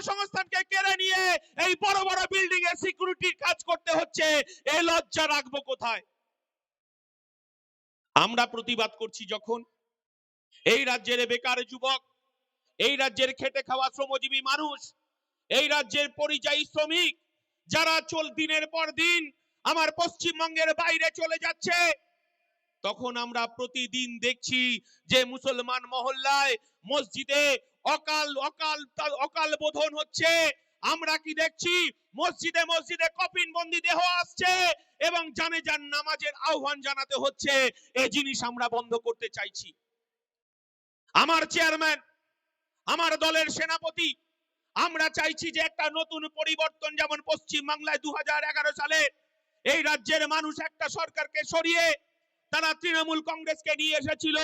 কর্মসংস্থানকে কেড়ে নিয়ে এই বড় বড় বিল্ডিং সিকিউরিটির কাজ করতে হচ্ছে লজ্জা রাখব কোথায়? আমরা প্রতিবাদ করছি যখন এই রাজ্যের বেকার যুবক, এই রাজ্যের খেটে খাওয়া শ্রমজীবী মানুষ, এই রাজ্যের পরিযায়ী শ্রমিক, যারা চল দিনের পর দিন আমার পশ্চিমবঙ্গের বাইরে চলে যাচ্ছে, তখন আমরা প্রতিদিন দেখছি যে মুসলমান মহল্লায় মসজিদে অকাল অকাল অকাল বোধন হচ্ছে। আমরা কি দেখছি? মসজিদে মসজিদে কপিন বন্দি দেহ আসছে এবং জানে যান নামাজের আহ্বান জানাতে হচ্ছে। এই জিনিস আমরা বন্ধ করতে চাইছি। আমার চেয়ারম্যান, আমার দলের সেনাপতি, আমরা চাইছি যে একটা নতুন পরিবর্তন, যেমন পশ্চিম বাংলায় দু হাজার এগারো সালে এই রাজ্যের মানুষ একটা সরকারকে সরিয়ে তারা তৃণমূল কংগ্রেসকে নিয়ে এসেছিল।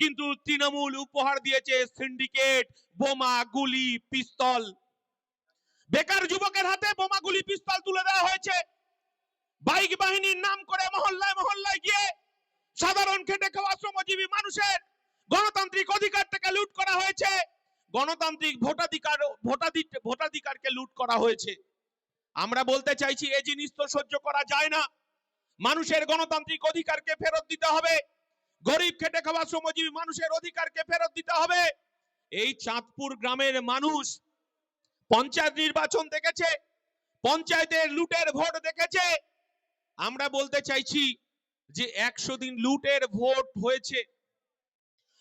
কিন্তু তৃণমূল উপহার দিয়েছে সিন্ডিকেট বোমা, গুলি, পিস্তল। বেকার যুবকের হাতে বোমা, গুলি, পিস্তল তুলে দেওয়া হয়েছে। বাইক বাহিনীর নাম করে মহল্লায় মহল্লায় গিয়ে সাধারণ খেটে খাওয়া শ্রমজীবী মানুষের গণতান্ত্রিক অধিকার থেকে লুট করা হয়েছে। গণতান্ত্রিক ভোটাধিকার ভোটাধিক ভোটাধিকারকে লুট করা হয়েছে। আমরা বলতে চাইছি এই জিনিস তো সহ্য করা যায় না। মানুষের গণতান্ত্রিক অধিকারকে ফেরত দিতে হবে। গরিব খেটে খাওয়া শ্রমজীবী মানুষের অধিকারকে ফেরত দিতে হবে। এই চাঁদপুর গ্রামের মানুষ পঞ্চায়েত নির্বাচন দেখেছে, পঞ্চায়েতের লুটের ভোট দেখেছে। আমরা বলতে চাইছি যে একশো দিন লুটের ভোট হয়েছে।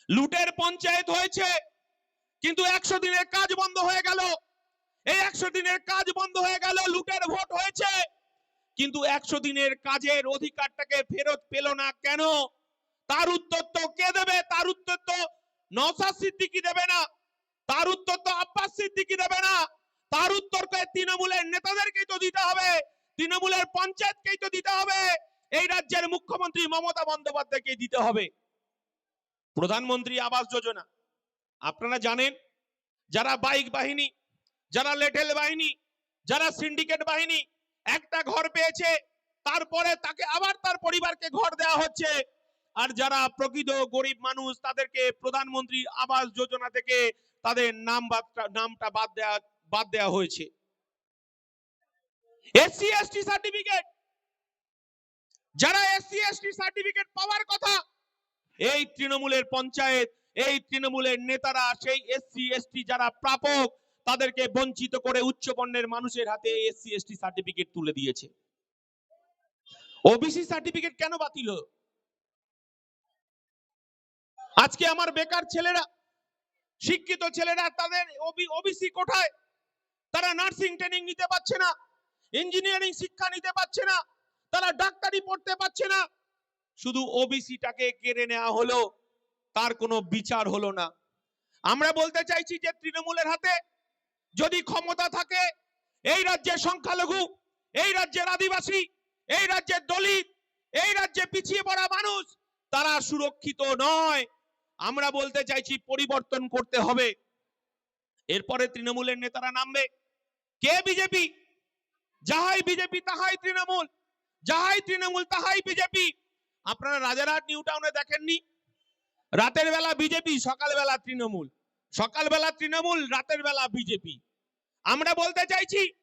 লুটের পঞ্চায়েত হয়েছে, কিন্তু একশো দিনের কাজ বন্ধ হয়ে গেল। এই একশো দিনের কাজ বন্ধ হয়ে গেল, লুটের ভোট হয়েছে। কিন্তু একশো দিনের কাজের অধিকারটাকে ফেরত পেল না কেন? তার উত্তর তো কে দেবে? তার উত্তর তো নওসাদ সিদ্দিকি দেবে না। তার উত্তর তো আব্বাস সিদ্দিকি দেবে না। তার উত্তরকে তৃণমূলের নেতাদেরকেই তো দিতে হবে। তৃণমূলের পঞ্চায়েতকেই তো দিতে হবে। এই রাজ্যের মুখ্যমন্ত্রী মমতা বন্দ্যোপাধ্যায়কে দিতে হবে। প্রধানমন্ত্রী আবাস যোজনা। আপনারা জানেন, যারা বাইক বাহিনী, যারা লেটেল বাহিনী, যারা সিন্ডিকেট বাহিনী, একটা ঘর পেয়েছে, তারপরে তাকে আবার তার পরিবারকে ঘর দেওয়া হচ্ছে। আর যারা প্রকৃত গরিব মানুষ, তাদেরকে প্রধানমন্ত্রী আবাস যোজনা থেকে তাদের নাম নামটা বাদ দেওয়া বাদ দেওয়া হয়েছে। SC, ST certificate! যারা এসসি, এসটি সার্টিফিকেট পাওয়ার কথা, এই তৃণমূলের পঞ্চায়েত, এই তৃণমূলের নেতারা, সেই এসসি, এসটি যারা প্রাপক, তাদেরকে বঞ্চিত করে উচ্চ বর্ণের মানুষের হাতে এসসি, এসটি সার্টিফিকেট তুলে দিয়েছে। ওবিসি সার্টিফিকেট কেন বাতিল হলো? আজকে আমার বেকার ছেলেরা, শিক্ষিত ছেলেরা, তাদের ওবিসি কোঠায়, তারা নার্সিং ট্রেনিং নিতে পারছে না, ইঞ্জিনিয়ারিং শিক্ষা নিতে পারছে না, তারা ডাক্তারি পড়তে পারছে না। শুধু ওবিসিটাকে কেড়ে নেওয়া হলো, তার কোনো বিচার হলো না। আমরা বলতে চাইছি যে তৃণমূলের হাতে যদি ক্ষমতা থাকে, এই রাজ্যের সংখ্যালঘু, এই রাজ্যের আদিবাসী, এই রাজ্যের দলিত, এই রাজ্যে পিছিয়ে পড়া মানুষ, তারা সুরক্ষিত নয়। আমরা বলতে চাইছি পরিবর্তন করতে হবে। এরপরে তৃণমূলের নেতারা নামবে। কে বিজেপি? যাহাই বিজেপি, তাহাই তৃণমূল। যাহাই তৃণমূল, তাহাই বিজেপি। আপনারা রাজারহাট, নিউ টাউনে দেখেননি? রাতের বেলা বিজেপি সকালবেলা তৃণমূল। সকালবেলা তৃণমূল, রাতের বেলা বিজেপি। আমরা বলতে চাইছি